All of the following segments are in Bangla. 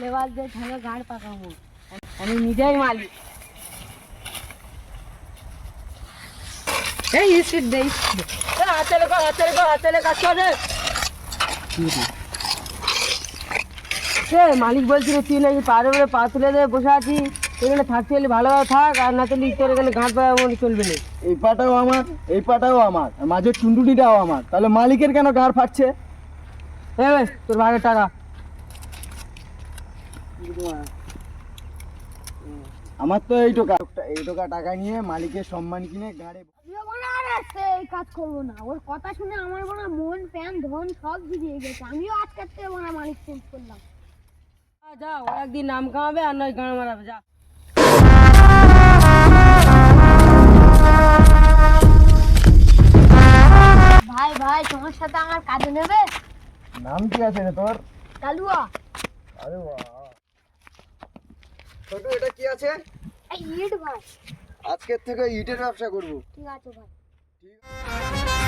লেবার দিয়ে ঠেলে গাড় পাকাবো। আমি নিজেই মালিক। এই স্পিড দে হাতে লেখো হাতে লেখো হাতে লেখা চলে সে মালিক বলছিল তুই নাকি পারে বলে পা তুলে দিয়ে বসে আছি এখানে থাকতে হলে ভালোভাবে থাক আর না তুলি তোর এখানে গাঁট পাওয়া মনে চলবে না এই পাটাও আমার এই পাটাও আমার মাঝের টুনটুনিটাও আমার। তাহলে মালিকের কেন গাড় ফাটছে? তোর ভাগের টাকা। আমার তো এই টোকা এই টোকা টাকা নিয়ে মালিকের সম্মান কিনে গাড়ে কাজ করব না। ওর কথা শুনে আমার মনে মন প্যান ধন সব ভিজিয়ে গেছে। আমিও আজকের থেকে মনে মালিক চেঞ্জ করলাম। যা ও একদিন নাম কামাবে আর নয় গান মারাবে যা। ভাই ভাই তোমার সাথে আমার কাজে নেবে? নাম কি আছে রে তোর? কালুয়া। আরে ছোট এটা কি আছে? ইট ভাই। আজকের থেকে ইটের ব্যবসা করব। ঠিক আছে ভাই। ঠিক আছে।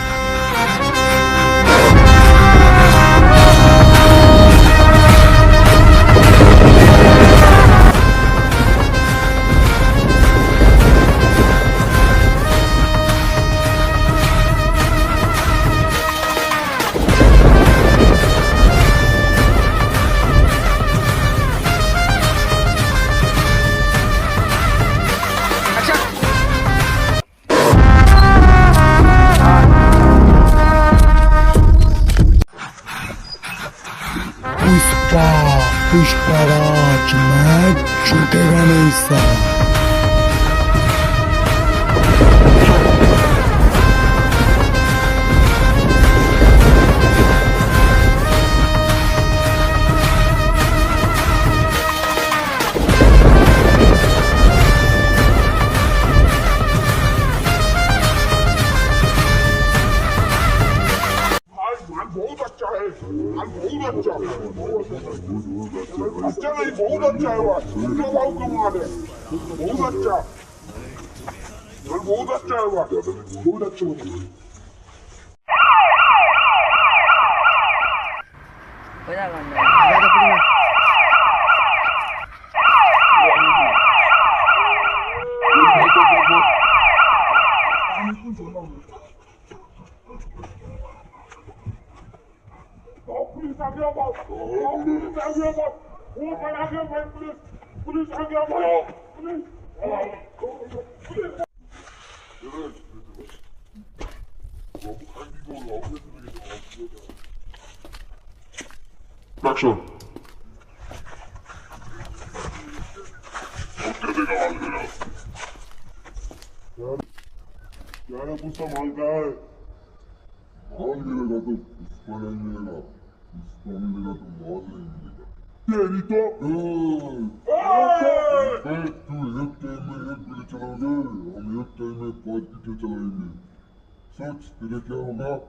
पुष्पराज मैं छूटेगा नहीं साला 棒立っちゃうあっちゃない棒立っちゃうわ人が आगे आओ पुलिस आगे आओ वो पर आगे आओ पुलिस पुलिस आगे आओ पुलिस Action. यार अब उसका माल कहा है माल मिलेगा तो उसको नहीं मिलेगा Querido! Saç, direkt yanına.